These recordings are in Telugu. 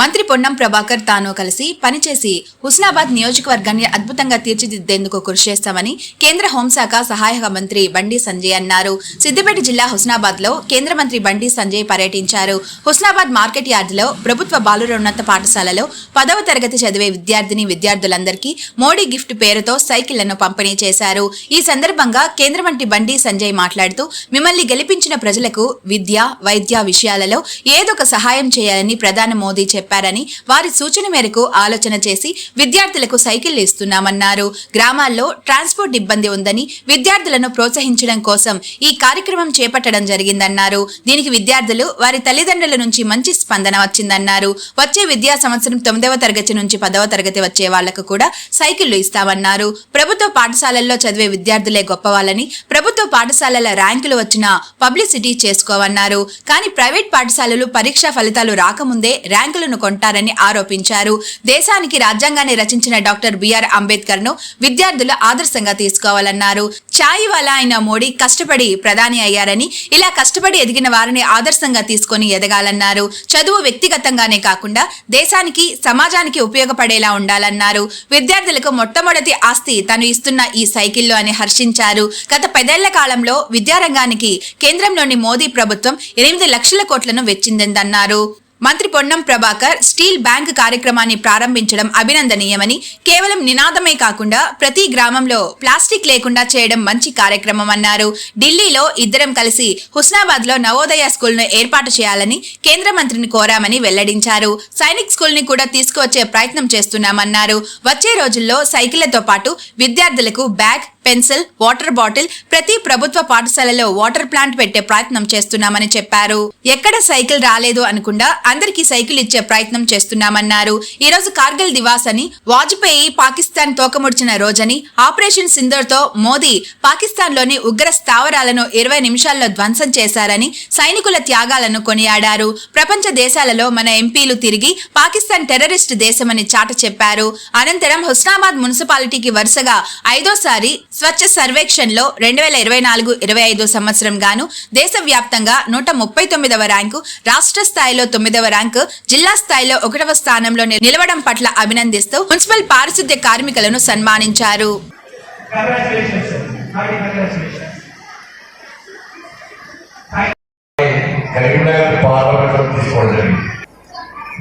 మంత్రి పొన్నం ప్రభాకర్ తాను కలిసి పనిచేసి హుస్నాబాద్ నియోజకవర్గాన్ని అద్భుతంగా తీర్చిదిద్దేందుకు కృషి చేస్తామని కేంద్ర హోంశాఖ సహాయక మంత్రి బండి సంజయ్ అన్నారు. సిద్దిపేట జిల్లా హుస్నాబాద్లో కేంద్ర మంత్రి బండి సంజయ్ పర్యటించారు. హుస్నాబాద్ మార్కెట్ యార్డులో ప్రభుత్వ బాలురోన్నత పాఠశాలలో పదవ తరగతి చదివే విద్యార్థిని విద్యార్థులందరికీ మోడీ గిఫ్ట్ పేరుతో సైకిళ్ళను పంపిణీ చేశారు. ఈ సందర్భంగా కేంద్ర మంత్రి బండి సంజయ్ మాట్లాడుతూ మిమ్మల్ని గెలిపించిన ప్రజలకు విద్య వైద్య విషయాలలో ఏదొక సహాయం చేయాలని ప్రధాని మోదీ చెప్పారని వారి సూచన మేరకు ఆలోచన చేసి విద్యార్థులకు సైకిళ్ళు ఇస్తున్నామన్నారు. గ్రామాల్లో ట్రాన్స్పోర్ట్ ఇబ్బంది ఉందని విద్యార్థులను ప్రోత్సహించడం కోసం ఈ కార్యక్రమం చేపట్టడం జరిగిందన్నారు. దీనికి విద్యార్థులు వారి తల్లిదండ్రుల నుంచి మంచి స్పందన వచ్చిందన్నారు. వచ్చే విద్యా సంవత్సరం తొమ్మిదవ తరగతి నుంచి పదవ తరగతి వచ్చే వాళ్ళకు కూడా సైకిళ్ళు ఇస్తామన్నారు. ప్రభుత్వ పాఠశాలల్లో చదివే విద్యార్థులే గొప్పవాళ్ళని ప్రభుత్వ పాఠశాలల ర్యాంకులు వచ్చినా పబ్లిసిటీ చేసుకోవన్నారు కానీ ప్రైవేట్ పాఠశాలలు పరీక్షా ఫలితాలు రాకముందే ర్యాంకులను కొంటారని ఆరోపించారు. దేశానికి రాజ్యాంగాన్ని రచించిన డాక్టర్ బిఆర్ అంబేద్కర్ను విద్యార్థులు ఆదర్శంగా తీసుకోవాలన్నారు. ఛాయ్ వల్ల అయిన మోడీ కష్టపడి ప్రధాని అయ్యారని ఇలా కష్టపడి ఎదిగిన వారిని ఆదర్శంగా తీసుకొని ఎదగాలన్నారు. చదువు వ్యక్తిగతంగానే కాకుండా దేశానికి సమాజానికి ఉపయోగపడేలా ఉండాలన్నారు. విద్యార్థులకు మొట్టమొదటి ఆస్తి తను ఇస్తున్న ఈ సైకిల్లో అని హర్షించారు. గత పదేళ్ళ కాలంలో విద్యారంగానికి కేంద్రంలోని మోదీ ప్రభుత్వం ఎనిమిది లక్షల కోట్లను వెచ్చిందన్నారు. మంత్రి పొన్నం ప్రభాకర్ స్టీల్ బ్యాంక్ కార్యక్రమాన్ని ప్రారంభించడం అభినందనీయమని కేవలం నినాదమే కాకుండా ప్రతి గ్రామంలో ప్లాస్టిక్ లేకుండా చేయడం మంచి కార్యక్రమం అన్నారు. ఢిల్లీలో ఇద్దరం కలిసి హుస్నాబాద్లో నవోదయ స్కూల్ను ఏర్పాటు చేయాలని కేంద్ర మంత్రిని కోరామని వెల్లడించారు. సైనిక్ స్కూల్ని కూడా తీసుకువచ్చే ప్రయత్నం చేస్తున్నామన్నారు. వచ్చే రోజుల్లో సైకిళ్ళతో పాటు విద్యార్థులకు బ్యాగ్ పెన్సిల్ వాటర్ బాటిల్ ప్రతి ప్రభుత్వ పాఠశాలలో వాటర్ ప్లాంట్ పెట్టే ప్రయత్నం చేస్తున్నామని చెప్పారు. ఎక్కడ సైకిల్ రాలేదు అనుకుండా అందరికీ సైకిల్ ఇచ్చే ప్రయత్నం చేస్తున్నామన్నారు. ఈ రోజు కార్గిల్ దివాస్ అని వాజ్పేయి పాకిస్తాన్ తోకముడిచిన రోజని ఆపరేషన్ సింధూర్తో మోదీ పాకిస్తాన్లోని ఉగ్ర స్థావరాలను ఇరవై నిమిషాల్లో ధ్వంసం చేశారని సైనికుల త్యాగాలను కొనియాడారు. ప్రపంచ దేశాలలో మన ఎంపీలు తిరిగి పాకిస్తాన్ టెర్రరిస్ట్ దేశమని చాట చెప్పారు. అనంతరం హుస్నాబాద్ మున్సిపాలిటీకి వరుసగా ఐదోసారి స్వచ్ఛ సర్వేక్షణ్లో రెండు వేల ఇరవై నాలుగు ఇరవై ఐదు సంవత్సరం గాను దేశవ్యాప్తంగా నూట ముప్పై తొమ్మిదవ ర్యాంకు రాష్ట్ర స్థాయిలో తొమ్మిదవ ర్యాంకు జిల్లా స్థాయిలో ఒకటవ స్థానంలో నిలవడం పట్ల అభినందిస్తూ మున్సిపల్ పారిశుద్ధ్య కార్మికులను సన్మానించారు.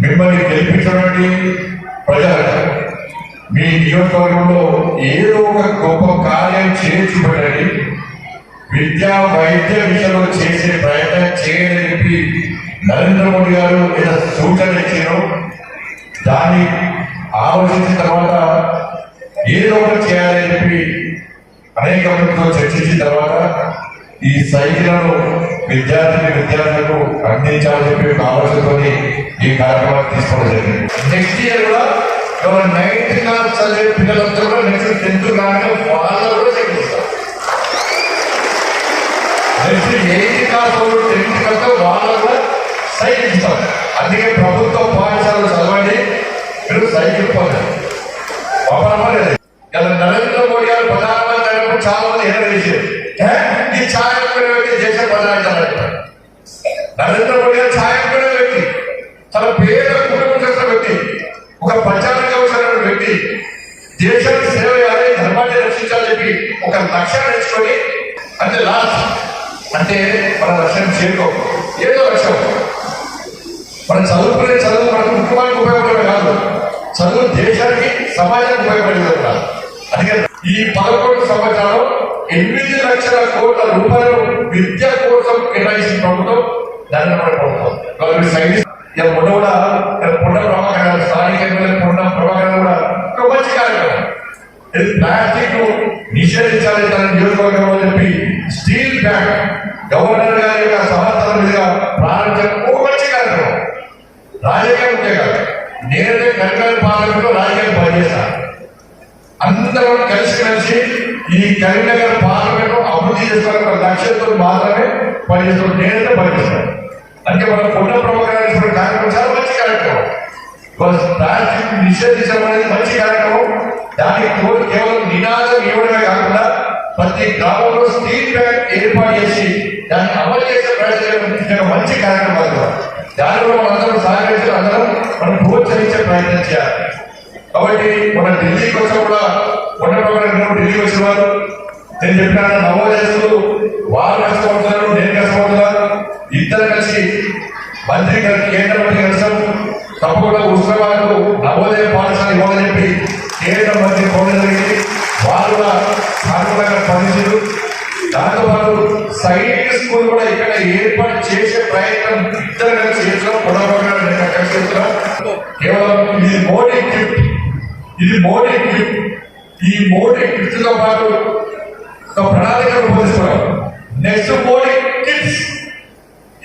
మిమ్మల్ని ప్రజలకు మీ నియోజకవర్గంలో ఏదో ఒక గొప్ప కార్యం చేసి విద్యా వైద్య విషయంలో చేసే ప్రయత్నం చేయని నరేంద్ర మోడీ గారు ఏదో సూచన ఇచ్చారు. దాన్ని ఆలోచించిన తర్వాత ఏదో ఒకటి చేయాలని చెప్పి అనేక మందితో చర్చించిన తర్వాత ఈ సైకిళ్ళను విద్యార్థిని విద్యార్థులకు అందించాలని చెప్పి ఒక ఆలోచనతో ఈ కార్యక్రమాన్ని తీసుకోవడం జరిగింది. నెక్స్ట్ ఇయర్ కూడా ఎవరు నైన్త్ క్లాస్ చదివే పిల్లలంతా కూడా నెక్స్ట్ టెన్త్ కానీ వాళ్ళు కూడా సైకిల్ నెక్స్ట్ ఎయిత్ క్లాస్ వాళ్ళు టెన్త్ కంటే వాళ్ళు కూడా సైకిల్ ఇస్తారు. అందుకే ప్రభుత్వ పాఠశాలలు చదవండి మీరు సైకిల్ పొందండి పాపనమ్మలేదు ఇలా నరేంద్ర మోడీ గారు ప్రధానమంత్రి అయినప్పుడు చాలా మంది ఎదురు చేశారు. ఈ ఛాయలు చేసే వ్యక్తి నరేంద్ర మోడీ గారు ఛాయ్ అమ్ముకునే వ్యక్తి తన పేద కుటుంబం చేసిన వ్యక్తి ఒక ప్రచారంగా వచ్చిన వ్యక్తి దేశానికి సేవ చేయాలి ధర్మాన్ని రక్షించాలని చెప్పి ఒక లక్ష్యం నేర్చుకొని అంటే లాస్ట్ అంటే మన లక్ష్యం చేరుకో ఏదో లక్ష్యం మనం చదువుకునే చదువు మన కుటుంబానికి ఉపయోగపడే కాదు. చదువు దేశానికి సమాజానికి ఉపయోగపడేది కాదు అందుకని ఈ పదకొండు సంవత్సరాలు ఎనిమిది లక్షల కోట్ల రూపాయలు విద్య కోసం కేటాయించిన ప్రభుత్వం నరేంద్ర మోడీ ప్రభుత్వం వాళ్ళు సైన్స్ ఇలా మొన్న కూడా పుండ పొన్న ప్రభాకర్ స్థానిక ఎమ్మెల్యే పొన్న ప్రభాకర్ కూడా ఒక మంచి కార్యక్రమం. ప్లాస్టిక్ నిషేధించాలి తన నియోజకవర్గంలో చెప్పి స్టీల్ బ్యాగ్ గవర్నర్ గారి యొక్క సమర్థన మీదుగా ప్రారంభించడం ఒక మంచి కార్యక్రమం. రాజకీయ ముఖ్య కాదు. నేనే కరీంనగర్ పార్లమెంట్లో రాజకీయం పనిచేస్తాను అందరూ కలిసి కలిసి ఈ కరీంనగర్ పార్లమెంట్ అభివృద్ధి చేసుకోవాలని లక్ష్యంతో మాత్రమే పనిచేస్తాం నేనైతే పనిచేస్తాను అంటే మన పొన్న ప్రభుత్వ కార్యక్రమం చాలా మంచి కార్యక్రమం. ప్లాస్టిక్ నిషేధించడం అనేది మంచి కార్యక్రమం. దానికి కేవలం నినాదం ఇవ్వడమే కాకుండా ప్రతి గ్రామంలో స్టీల్ బ్యాంక్ ఏర్పాటు చేసి దాన్ని అమలు చేసే ప్రయత్నం మంచి కార్యక్రమాలు కూడా. దానిలో మనందరం సహకరించి అందరం మనం ప్రోత్సహించే ప్రయత్నం చేయాలి. కాబట్టి మన ఢిల్లీకి వచ్చా కూడా ఉన్న ప్రోగ్రాం ఢిల్లీ వచ్చిన వారు నేను చెప్పిన నవోదయస్తులు వారు కష్టపడుతున్నారు నేను కష్టపడుతున్నారు ఇద్దరు కలిసి మంత్రి గారి కేంద్ర మంత్రి కలిసాం తప్పకుండా ఉత్సవాలకు నవోదయ పాఠశాల ఇవ్వాలని చెప్పి కేంద్ర మంత్రి కోరడం జరిగింది వారు కూడా సానుకూలంగా స్పందించారు దాంతో పాటు సైనిక స్కూల్ కూడా ఇక్కడ ఏర్పాటు చేసే ప్రయత్నం ఇద్దరు కలిసి చేస్తున్నాం. పొడవగా కేవలం ఇది మోడీ గిఫ్ట్ ఇది మోడీ గిఫ్ట్ ఈ మోడీ గిఫ్ట్తో పాటు ఒక ప్రణాళిక రూపొందిస్తున్నాం. Next Modi kids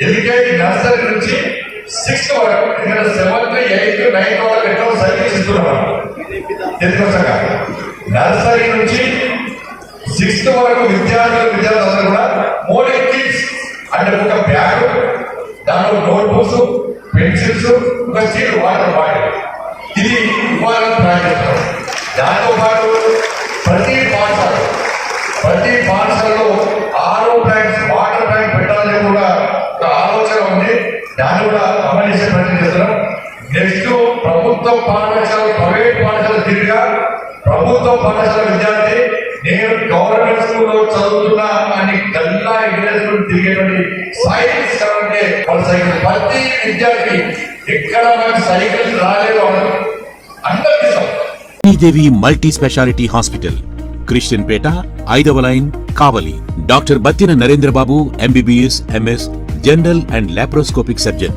LKG nursery నుంచి సిక్స్త్ వరకు ఇక్కడ సెవెంత్ ఎయిత్ నైన్త్ వరకు ఎన్నో సర్వీస్ ఇస్తున్నాం? తెలుగు నర్సరీ నుంచి సిక్స్త్ వరకు విద్యార్థులు విద్యార్థులందరూ కూడా మోడీ కిట్స్ అంటే ఒక బ్యాగ్ దాంట్లో నోట్ బుక్స్ పెన్సిల్స్ ఒక స్టీల్ వాటర్ బాటిల్. ఇది ఇవ్వాలని ప్రయత్నిస్తాం దాంతో పాటు ప్రతి పాఠశాల ప్రతి పాఠశాలలో ఆరో ట్యాంక్స్ వాటర్ ట్యాంక్ పెట్టాలని కూడా ఒక ఆలోచన ఉంది. దాన్ని కూడా అమలు చేసే ప్రయత్నం చేస్తున్నాం. నెక్స్ట్ ప్రభుత్వ పాఠశాల ప్రైవేట్ పాఠశాల తిరిగా ప్రభుత్వ పాఠశాల విద్యార్థి నేను గవర్నమెంట్ స్కూల్లో చదువుతున్నా అని గల్లా ఎగరేసుకుని తిరిగేటువంటి సైన్స్ అంటే వాళ్ళ సైకిల్ ప్రతి విద్యార్థి ఎక్కడ మనకు సైకిల్ రాలేదు అన్నది అందరికీ ఇస్తాం multi speciality hospital Christian Peta ఐదవ line Kavali. Doctor Battina Narendrababu MBBS MS general and laparoscopic surgeon.